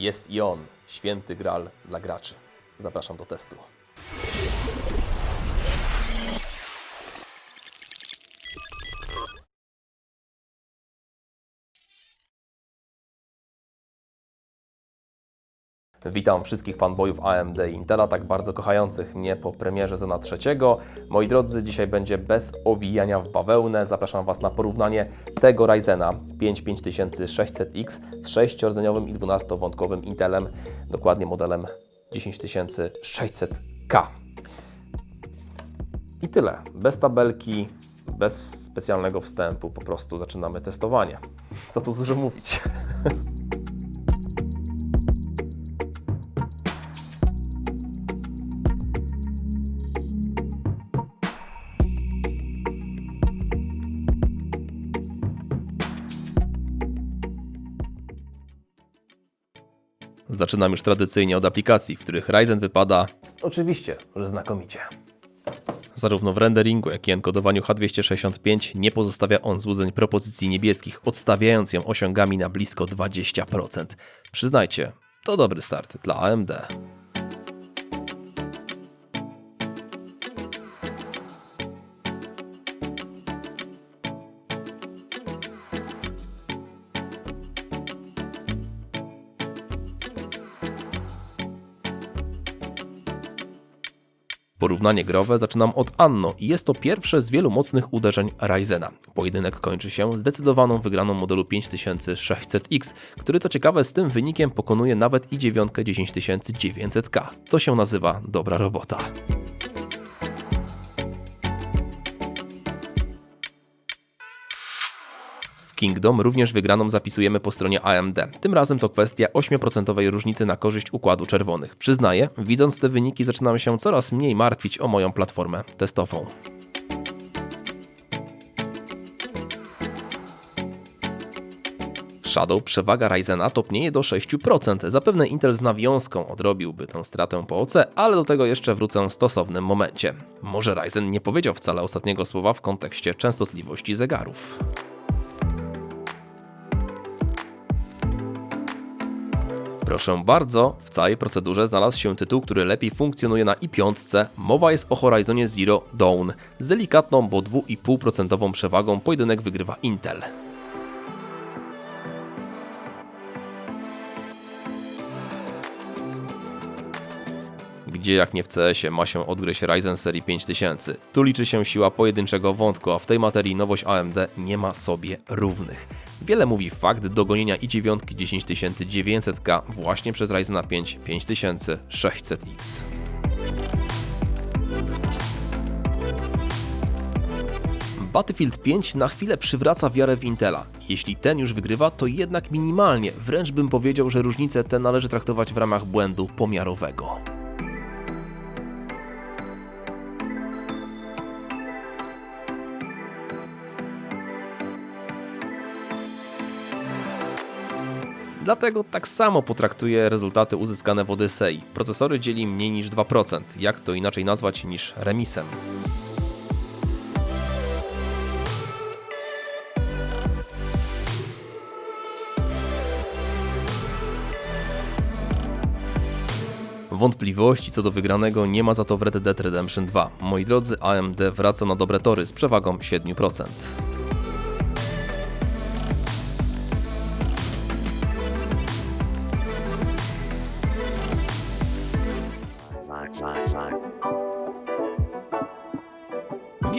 Jest i on, święty gral dla graczy. Zapraszam do testu. Witam wszystkich fanboyów AMD i Intela, tak bardzo kochających mnie po premierze Zena trzeciego. Moi drodzy, dzisiaj będzie bez owijania w bawełnę. Zapraszam Was na porównanie tego Ryzena 5 5600X z 6-rdzeniowym i 12-wątkowym Intelem, dokładnie modelem 10600K. I tyle. Bez tabelki, bez specjalnego wstępu, po prostu zaczynamy testowanie. Co tu dużo mówić. Zaczynam już tradycyjnie od aplikacji, w których Ryzen wypada oczywiście, że znakomicie. Zarówno w renderingu, jak i enkodowaniu H265 nie pozostawia on złudzeń propozycji niebieskich, odstawiając ją osiągami na blisko 20%. Przyznajcie, to dobry start dla AMD. Porównanie growe zaczynam od Anno i jest to pierwsze z wielu mocnych uderzeń Ryzena. Pojedynek kończy się zdecydowaną wygraną modelu 5600X, który co ciekawe z tym wynikiem pokonuje nawet i 9 10900K. To się nazywa dobra robota. Kingdom również wygraną zapisujemy po stronie AMD. Tym razem to kwestia 8% różnicy na korzyść układu czerwonych. Przyznaję, widząc te wyniki zaczynam się coraz mniej martwić o moją platformę testową. Shadow przewaga Ryzena topnieje do 6%. Zapewne Intel z nawiązką odrobiłby tę stratę po OC, ale do tego jeszcze wrócę w stosownym momencie. Może Ryzen nie powiedział wcale ostatniego słowa w kontekście częstotliwości zegarów. Proszę bardzo, w całej procedurze znalazł się tytuł, który lepiej funkcjonuje na i5. Mowa jest o Horizonie Zero Dawn. Z delikatną, bo 2,5% przewagą pojedynek wygrywa Intel. Gdzie jak nie w CS-ie ma się odgryźć Ryzen serii 5000. Tu liczy się siła pojedynczego wątku, a w tej materii nowość AMD nie ma sobie równych. Wiele mówi fakt dogonienia i9 10900K właśnie przez Ryzena 5 5600X. Battlefield 5 na chwilę przywraca wiarę w Intela. Jeśli ten już wygrywa, to jednak minimalnie, wręcz bym powiedział, że różnice te należy traktować w ramach błędu pomiarowego. Dlatego tak samo potraktuję rezultaty uzyskane w Odyssey. Procesory dzieli mniej niż 2%. Jak to inaczej nazwać niż remisem? Wątpliwości co do wygranego nie ma za to w Red Dead Redemption 2. Moi drodzy, AMD wraca na dobre tory z przewagą 7%.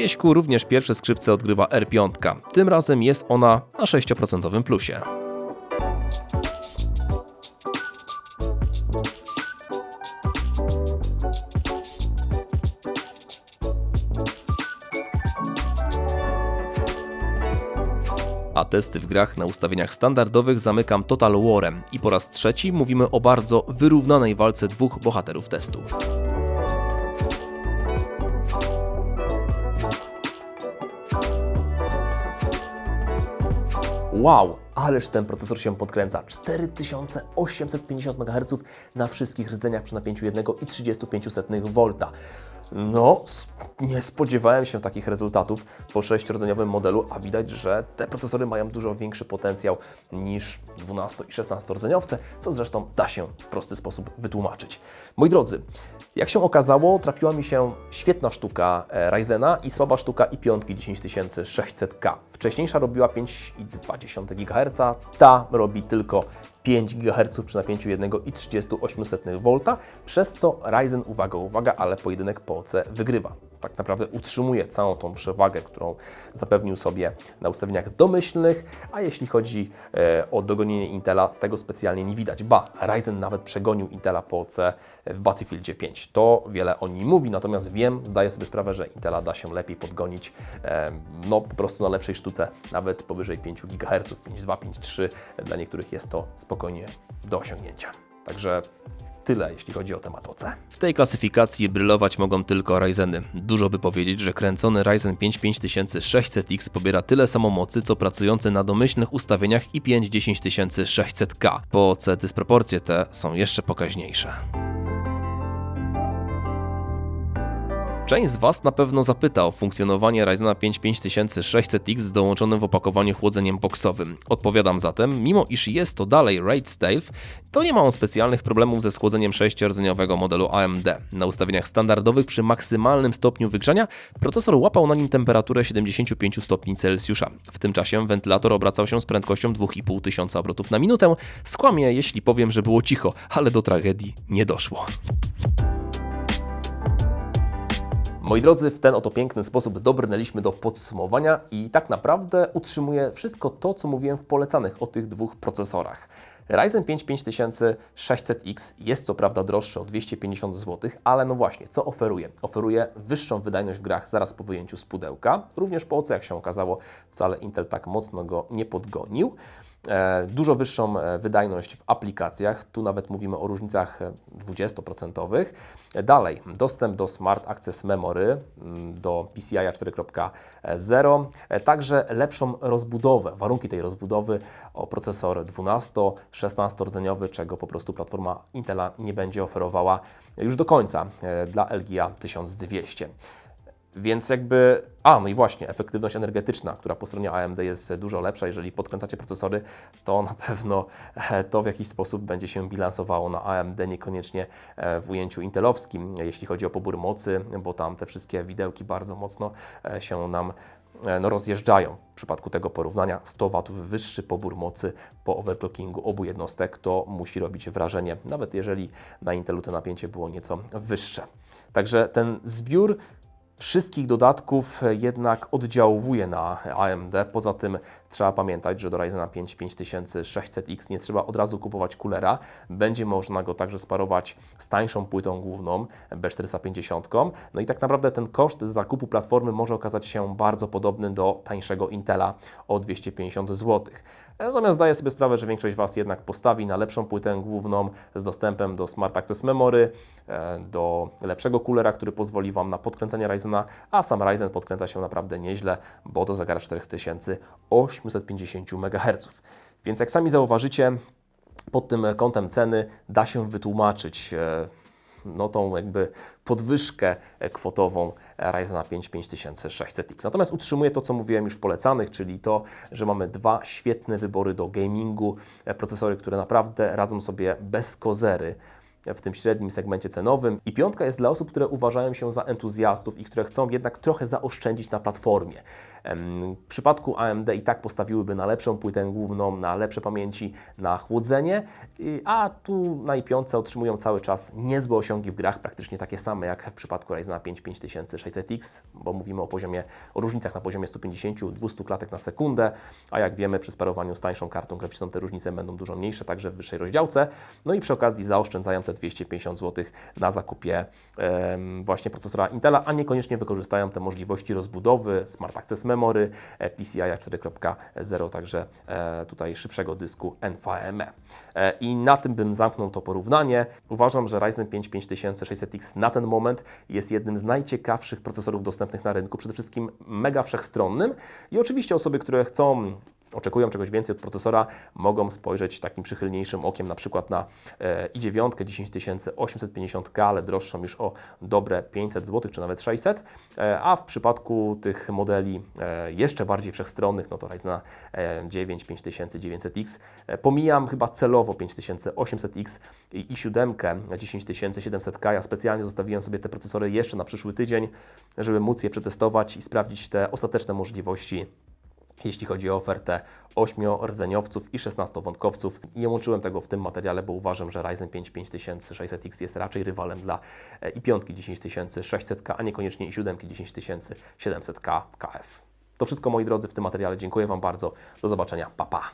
W Wieśku również pierwsze skrzypce odgrywa R5. Tym razem jest ona na 6% plusie. A testy w grach na ustawieniach standardowych zamykam Total Warem i po raz trzeci mówimy o bardzo wyrównanej walce dwóch bohaterów testu. Wow, ależ ten procesor się podkręca. 4850 MHz na wszystkich rdzeniach przy napięciu 1,35 V. No, nie spodziewałem się takich rezultatów po sześciordzeniowym modelu, a widać, że te procesory mają dużo większy potencjał niż 12 i 16 rdzeniowce, co zresztą da się w prosty sposób wytłumaczyć. Moi drodzy, jak się okazało, trafiła mi się świetna sztuka e, Ryzena i słaba sztuka i5 10600K. Wcześniejsza robiła 5,2 GHz, ta robi tylko 5 GHz przy napięciu 1,38 V, przez co Ryzen, uwaga, uwaga, ale pojedynek po OC wygrywa. Tak naprawdę utrzymuje całą tą przewagę, którą zapewnił sobie na ustawieniach domyślnych, a jeśli chodzi e, o dogonienie Intela, tego specjalnie nie widać. Ba, Ryzen nawet przegonił Intela po OC w Battlefieldzie 5. To wiele o nim mówi, natomiast wiem, zdaję sobie sprawę, że Intela da się lepiej podgonić, e, no po prostu na lepszej sztuce, nawet powyżej 5 GHz, 5.2, 5.3. Dla niektórych jest to spokojnie do osiągnięcia. Także tyle, jeśli chodzi o temat OC. W tej klasyfikacji brylować mogą tylko Ryzeny. Dużo by powiedzieć, że kręcony Ryzen 5 5600X pobiera tyle samo mocy, co pracujący na domyślnych ustawieniach i5 10600K. Po OC dysproporcje te są jeszcze pokaźniejsze. Część z Was na pewno zapyta o funkcjonowanie Ryzena 5 5600X z dołączonym w opakowaniu chłodzeniem boksowym. Odpowiadam zatem, mimo iż jest to dalej RAID Stealth, to nie ma on specjalnych problemów ze schłodzeniem 6-rdzeniowego modelu AMD. Na ustawieniach standardowych przy maksymalnym stopniu wygrzania procesor łapał na nim temperaturę 75 stopni Celsjusza. W tym czasie wentylator obracał się z prędkością 2500 obrotów na minutę. Skłamię, jeśli powiem, że było cicho, ale do tragedii nie doszło. Moi drodzy, w ten oto piękny sposób dobrnęliśmy do podsumowania i tak naprawdę utrzymuję wszystko to, co mówiłem w polecanych o tych dwóch procesorach. Ryzen 5 5600X jest co prawda droższy o 250 zł, ale no właśnie, co oferuje? Oferuje wyższą wydajność w grach zaraz po wyjęciu z pudełka. Również po OC, jak się okazało, wcale Intel tak mocno go nie podgonił. E, dużo wyższą e, wydajność w aplikacjach, tu nawet mówimy o różnicach 20%. E, dalej, dostęp do Smart Access Memory, mm, do PCI 4.0, także lepszą rozbudowę, warunki tej rozbudowy o procesor 12-16 rdzeniowy, czego po prostu platforma Intela nie będzie oferowała już do końca dla LGA 1200. Więc jakby, a no i właśnie, efektywność energetyczna, która po stronie AMD jest dużo lepsza. Jeżeli podkręcacie procesory, to na pewno e, to w jakiś sposób będzie się bilansowało na AMD, niekoniecznie e, w ujęciu intelowskim, jeśli chodzi o pobór mocy, bo tam te wszystkie widełki bardzo mocno e, się nam no, rozjeżdżają. W przypadku tego porównania 100 W wyższy pobór mocy po overclockingu obu jednostek to musi robić wrażenie, nawet jeżeli na Intelu to napięcie było nieco wyższe. Także ten zbiór wszystkich dodatków jednak oddziałuje na AMD. Poza tym trzeba pamiętać, że do Ryzena 5 5600X nie trzeba od razu kupować kulera. Będzie można go także sparować z tańszą płytą główną B450. No i tak naprawdę ten koszt zakupu platformy może okazać się bardzo podobny do tańszego Intela o 250 zł. Natomiast zdaję sobie sprawę, że większość Was jednak postawi na lepszą płytę główną z dostępem do Smart Access Memory, e, do lepszego kulera, który pozwoli Wam na podkręcenie Ryzena, a sam Ryzen podkręca się naprawdę nieźle, bo do zegara 4850 MHz. Więc jak sami zauważycie, pod tym kątem ceny da się wytłumaczyć e, no, tą jakby podwyżkę kwotową Ryzena 5 5600X. Natomiast utrzymuje to, co mówiłem już w polecanych, czyli to, że mamy dwa świetne wybory do gamingu, procesory, które naprawdę radzą sobie bez kozery w tym średnim segmencie cenowym. I piątka jest dla osób, które uważają się za entuzjastów i które chcą jednak trochę zaoszczędzić na platformie. W przypadku AMD i tak postawiłyby na lepszą płytę główną, na lepsze pamięci, na chłodzenie, a tu na i5 otrzymują cały czas niezłe osiągi w grach, praktycznie takie same jak w przypadku Ryzena 5 5600X, bo mówimy o poziomie, o różnicach na poziomie 150-200 klatek na sekundę, a jak wiemy przy sparowaniu z tańszą kartą graficzną te różnice będą dużo mniejsze, także w wyższej rozdziałce. No i przy okazji zaoszczędzają te 250 zł na zakupie właśnie procesora Intela, a niekoniecznie wykorzystają te możliwości rozbudowy, Smart Access Memory, e, PCI 4.0, także e, tutaj szybszego dysku NVMe. E, I na tym bym zamknął to porównanie. Uważam, że Ryzen 5 5600X na ten moment jest jednym z najciekawszych procesorów dostępnych na rynku, przede wszystkim mega wszechstronnym i oczywiście osoby, które chcą oczekują czegoś więcej od procesora, mogą spojrzeć takim przychylniejszym okiem na przykład na e, i9 10850K, ale droższą już o dobre 500 zł, czy nawet 600, e, a w przypadku tych modeli e, jeszcze bardziej wszechstronnych, no to Ryzena e, 9 5900X, e, pomijam chyba celowo 5800X i i7 10700K, ja specjalnie zostawiłem sobie te procesory jeszcze na przyszły tydzień, żeby móc je przetestować i sprawdzić te ostateczne możliwości jeśli chodzi o ofertę 8-rdzeniowców i 16-wątkowców. Nie łączyłem tego w tym materiale, bo uważam, że Ryzen 5 5600X jest raczej rywalem dla e, i5 10600K, a niekoniecznie i7 10700K KF. To wszystko moi drodzy w tym materiale. Dziękuję Wam bardzo. Do zobaczenia. Pa, pa.